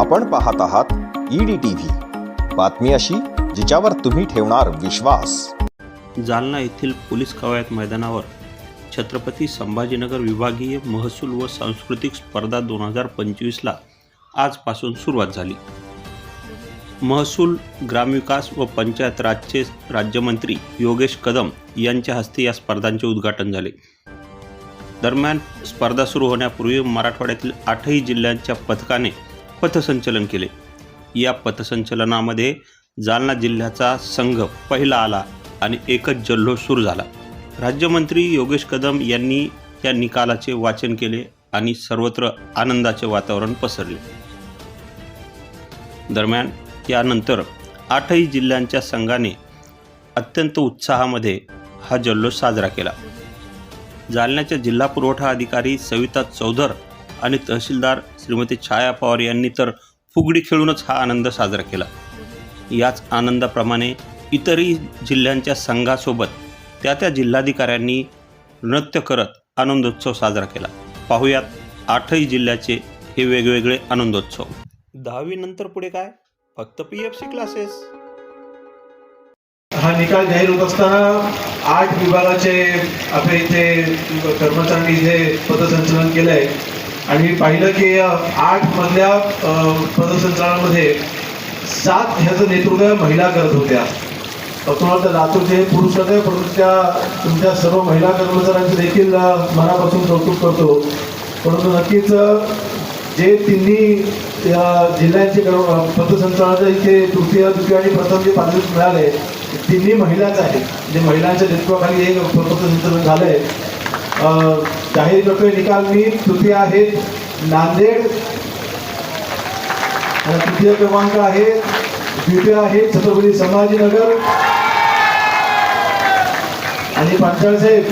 आपण पाहत आहात ईडी टीव्ही बातमी अशी जिच्यावर तुम्ही ठेवणार विश्वास. जालना येथील पोलीस कवायत मैदानावर छत्रपती संभाजीनगर विभागीय महसूल व सांस्कृतिक स्पर्धा दोन हजार पंचवीसला आजपासून सुरुवात झाली. महसूल ग्रामविकास व पंचायत राजचे राज्यमंत्री योगेश कदम यांच्या हस्ते या स्पर्धांचे उद्घाटन झाले. दरम्यान स्पर्धा सुरू होण्यापूर्वी मराठवाड्यातील आठही जिल्ह्यांच्या पथकाने पथसंचलन केले. या पथसंचलनामध्ये जालना जिल्ह्याचा संघ पहिला आला आणि एकच जल्लोष सुरू झाला. राज्यमंत्री योगेश कदम यांनी या निकालाचे वाचन केले आणि सर्वत्र आनंदाचे वातावरण पसरले. दरम्यान यानंतर आठही जिल्ह्यांच्या संघाने अत्यंत उत्साहामध्ये हा जल्लोष साजरा केला. जालन्याच्या जिल्हा पुरवठा अधिकारी सविता चौधर आणि तहसीलदार श्रीमती छाया पवार यांनी तर फुगडी खेळूनच हा आनंद साजरा केला. याच आनंदाप्रमाणे इतरही जिल्ह्यांच्या संघासोबत त्या त्या जिल्हाधिकाऱ्यांनी नृत्य करत आनंदोत्सव साजरा केला. पाहुयात आठही जिल्ह्याचे हे वेगवेगळे आनंदोत्सव. दहावी नंतर पुढे काय? फक्त पी एफ सी क्लासेस हा निकाल जाहीर होत असताना आठ विभागाचे आपल्या इथे कर्मचाऱ्यांनी इथे पथसंचलन केलंय आणि मी पाहिलं की आठ मधल्या पदसंचलनामध्ये सात ह्याचं नेतृत्व महिला करत होत्या. तुम्हाला लातूरचे हे पुरुष होते परंतु त्या तुमच्या सर्व महिला कर्मचाऱ्यांचे देखील मनापासून कौतुक करतो. परंतु नक्कीच जे तिन्ही जिल्ह्यांचे कर्म- इथे तृतीय द्वितीय आणि प्रथम जे पारितोषिक मिळाले तिन्ही महिलाच आहेत. म्हणजे महिलांच्या नेतृत्वाखाली हे पथसंचलन झालंय. आहे जाहीर करतोय निकाल मी तृतीय आहेत नांदेड तृतीय क्रमांक आहे द्वितीय आहे छत्रपती संभाजीनगर आणि पांचाळ साहेब.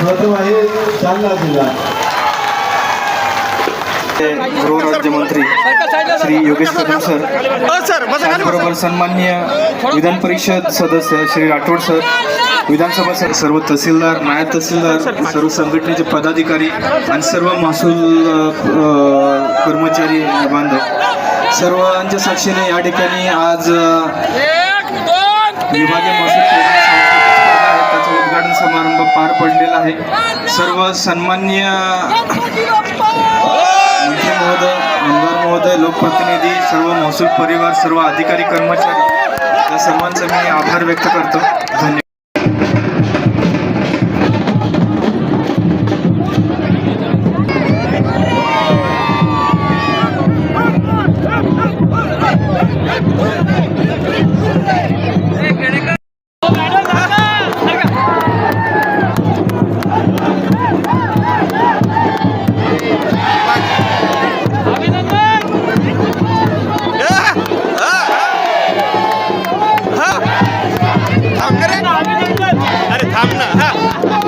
प्रथम आहे जालना जिल्हा. गृहराज्यमंत्री श्री योगेश कदम सर त्याचबरोबर सन्माननीय विधान परिषद सदस्य श्री राठोड सर विधानसभा सर सर्व तहसीलदार नायब तहसीलदार सर्व संघटनेचे पदाधिकारी आणि सर्व महसूल कर्मचारी बांधव सर्वांच्या साक्षीने या ठिकाणी आज विभागीय महसूल त्याचा उद्घाटन समारंभ पार पडलेला आहे. सर्व सन्मान्य लोकप्रतिनिधी सर्व महसूल परिवार सर्व अधिकारी कर्मचारी या सर्वांचा मी आभार व्यक्त करतो. धन्यवाद. थांब रे. अरे थांब ना हा.